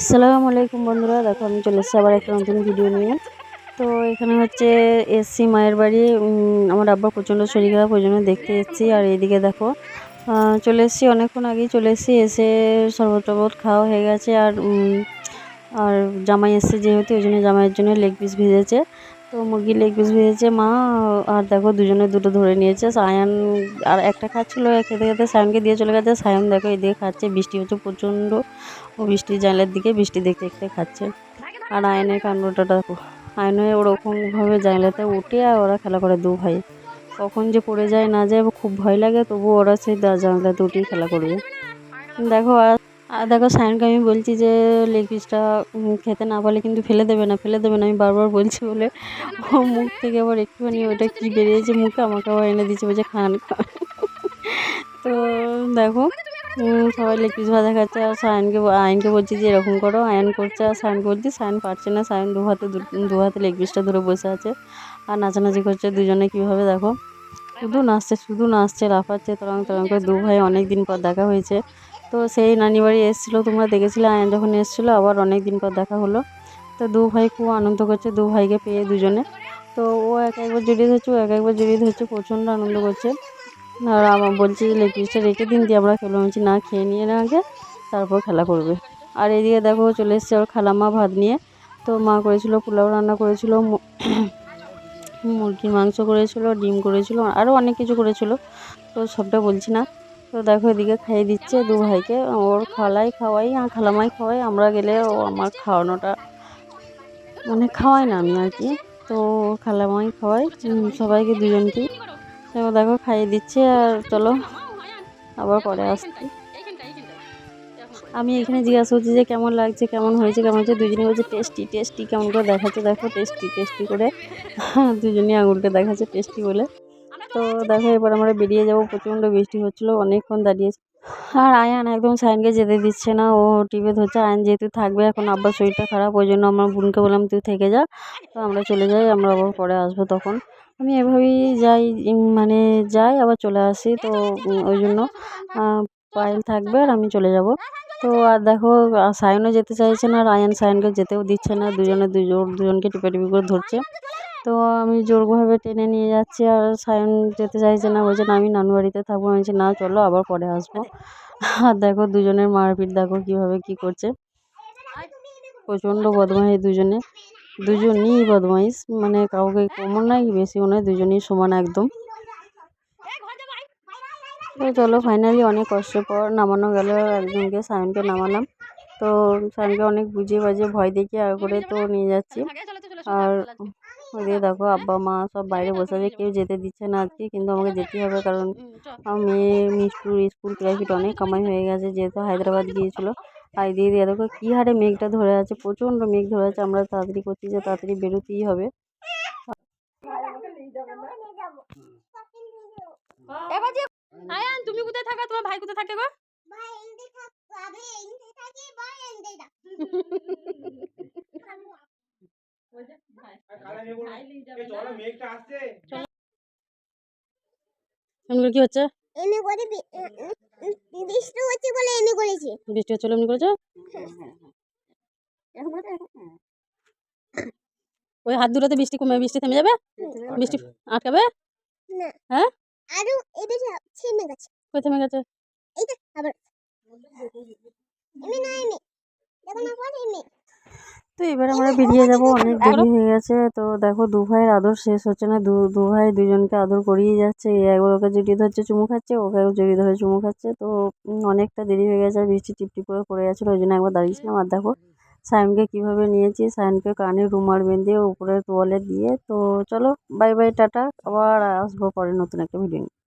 আসসালামু আলাইকুম বন্ধুরা, দেখো আমি চলে এসেছি আবার একটা নতুন ভিডিও নিয়ে। তো এখানে হচ্ছে এসছি মায়ের বাড়ি আমার আব্বা প্রচণ্ড শরীর খারাপ, ওই জন্য দেখতে এসেছি আর এইদিকে দেখো চলে এসেছি, অনেকক্ষণ আগেই চলে এসেছি, এসে শরবত টরবত খাওয়া হয়ে গেছে। আর আর জামাই এসছে যেহেতু, ওই জন্য জামাইয়ের জন্য লেগ পিস ভেজেছে। তো মুরগি লেগ পিস ভেজেছে মা, আর দেখো দুজনে দুটো ধরে নিয়েছে। সায়ান আর একটা খাচ্ছিলো খেতে খেতে সায়নকে দিয়ে চলে গেছে। সায়ন দেখো এদিকে খাচ্ছে, বৃষ্টি হচ্ছে প্রচণ্ড। ও বৃষ্টির জানলার দিকে বৃষ্টি দেখতে দেখতে খাচ্ছে। আর আয়নের কাণ্ডটা দেখো, আয়নে ওরকমভাবে জানলাতে উঠে আর ওরা খেলা করে দু ভাই। কখন যে পড়ে যায় না যায়, খুব ভয় লাগে তবু ওরা সেই জানলাতে উঠেই খেলা করবে। দেখো আর আর দেখো সায়নকে আমি বলছি যে, লেগ পিসটা খেতে না পারলে কিন্তু ফেলে দেবে না, ফেলে দেবে না, আমি বারবার বলছি বলে। ও মুখ থেকে আবার একটুখানি ওটা কী বেরিয়েছে মুখে, আমাকে আবার এনে দিচ্ছে বলছে খান খান তো দেখো সবাই লেগ পিস ভাজা খাচ্ছে আর সায়নকে আয়নকে বলছি যে, এরকম করো, আয়ন করছে আর সায়নকে বলছি, সায়ন পারছে না, সায়ন দু হাতে দু- হাতে লেগ পিসটা ধরে বসে আছে আর নাচানাচি করছে দুজনে কীভাবে দেখো। শুধু নাচছে শুধু নাচছে, লাফাচ্ছে, তরং তরং করে। দু ভাই অনেক দিন পর দেখা হয়েছে। তো সেই নানি বাড়ি এসেছিল, তোমরা দেখেছিলে, আয়ন যখন এসেছিল, আবার অনেক দিন পর দেখা হলো। তো দু ভাই খুব আনন্দ করছে, দু ভাইকে পেয়ে দুজনে। তো ও এক একবার জড়িয়ে ধরছে, ও এক একবার জড়িয়ে ধরছে, প্রচণ্ড আনন্দ করছে। আর আমার বলছে যে লেগ পিসটা রেখে দিন, দিয়ে আমরা খেলো। বলছি, না, খেয়ে নিয়ে না আগে, তারপর খেলা করবে। আর এদিকে দেখো, চলে এসছে ওর খালাম্মা ভাত নিয়ে। তো মা করেছিল, পোলাও রান্না করেছিল মুরগির মাংস করেছিল, ডিম করেছিল আরও অনেক কিছু করেছিল। তো সবটা বলছি না। তো দেখো এদিকে খাইয়ে দিচ্ছে দু ভাইকে। ওর খালাই খাওয়াই, আর খালামাই খাওয়াই। আমরা গেলে ও আমার খাওয়ানোটা মানে খাওয়াই না আমি আর কি। তো খালামাই খাওয়াই সবাইকে দুজনকেই। তো দেখো খাইয়ে দিচ্ছে, আর চলো আবার পরে আসছি। আমি এখানে জিজ্ঞাসা করছি যে কেমন লাগছে, কেমন হয়েছে কেমন হয়েছে? দুজনে বলছে টেস্টি টেস্টি, কেমন করে দেখাচ্ছে দেখো, টেস্টি টেস্টি করে। দুজনেই আঙুলকে দেখাচ্ছে টেস্টি বলে। তো দেখো, এবার আমরা বেরিয়ে যাব। প্রচণ্ড বৃষ্টি হচ্ছিল, অনেকক্ষণ দাঁড়িয়েছি আর আয়ান একদম সাইনকে যেতে দিচ্ছে না, ও টিপে ধরছে। আয়ান যেহেতু থাকবে, এখন আব্বার শরীরটা খারাপ, ওই জন্য আমার বোনকে বললাম, তুই থেকে যা। তো আমরা চলে যাই, আমরা আবার পরে আসব তখন। আমি এভাবেই যাই মানে যাই, আবার চলে আসি। তো ওই জন্য পায়েল থাকবে আর আমি চলে যাব। তো আর দেখো সায়নও যেতে চাইছে না, আর আয়ান সায়নকে যেতেও দিচ্ছে না। দুজনে দুজন দুজনকে টিপে টিপি করে ধরছে। তো আমি জোরভাবে টেনে নিয়ে যাচ্ছি আর সায়ন যেতে চাইছে না, বলছে না, আমি নানু বাড়িতে থাকব। আমি বলছি, না, চলো, আবার পরে আসব। আর দেখো, দুজনের মারপিট, দেখো কীভাবে কী করছে। প্রচণ্ড বদমাইশ দুজনে। দুজনই বদমাইশ মানে কাউকে কমন নাই, বেশি মনে হয় দুজনেই সমান একদম। তো চলো ফাইনালি অনেক কষ্টের পর নামানো গেল, একজনকে সায়নকে নামালাম। তো সায়নকে অনেক বুঝিয়ে বাজিয়ে ভয় দেখিয়ে আর করে তো নিয়ে যাচ্ছি। আর ওদিকে দেখো আব্বা মা সব বাইরে বসে আছে কেউ যেতে দিচ্ছে না আজকে কিন্তু আমাকে যেতেই হবে কারণ আমার মেয়ে মিষ্টুর স্কুল প্রাইভেট অনেক কামাই হয়ে গেছে যেহেতু হায়দ্রাবাদ গিয়েছিল। আর এদিকে দিয়ে দেখো কী হারে মেঘটা ধরে আছে প্রচণ্ড মেঘ ধরে আছে আমরা তাড়াতাড়ি করছি যে তাড়াতাড়ি বেরোতেই হবে। আয়ান তুমি কোথায় থাকো? তোমার ভাই কোথায় থাকে গো? এমনি কি হচ্ছে? এমনি করে বৃষ্টি হচ্ছে বলে এমনি করেছি বৃষ্টি হচ্ছিল এমনি করেছ ওই হাত দুটোতে বৃষ্টি কমে বৃষ্টি থেমে যাবে? বৃষ্টি আটকাবে? না। হ্যাঁ? আরও এটা ছেমে গেছে। কই থেমে গেছে? এইটা আবার এমনি না এমনি। দেখো না পরে এমনি। তো এবার আমরা বেরিয়ে যাব। অনেক দেরি হয়ে গেছে। তো দেখো, দু ভাইয়ের আদর শেষ হচ্ছে না। দু দু ভাই দুজনকে আদর করিয়ে যাচ্ছে। এই একবার ওকে জড়িয়ে ধরছে, চুমু খাচ্ছে, ওকে জড়িয়ে ধরে চুমু খাচ্ছে। তো অনেকটা দেরি হয়ে গেছে। বৃষ্টি টিপটিপ করে পড়ে গেছিল, ওই জন্য একবার দাঁড়িয়েছিলাম। আর দেখো, সায়নকে কীভাবে নিয়েছি? সায়নকে কানে রুমাল বেঁধে উপরে তোয়ালে দিয়ে। তো চলো বাই বাই টাটা। আবার আসব পরে নতুন একটা ভিডিও নিয়ে।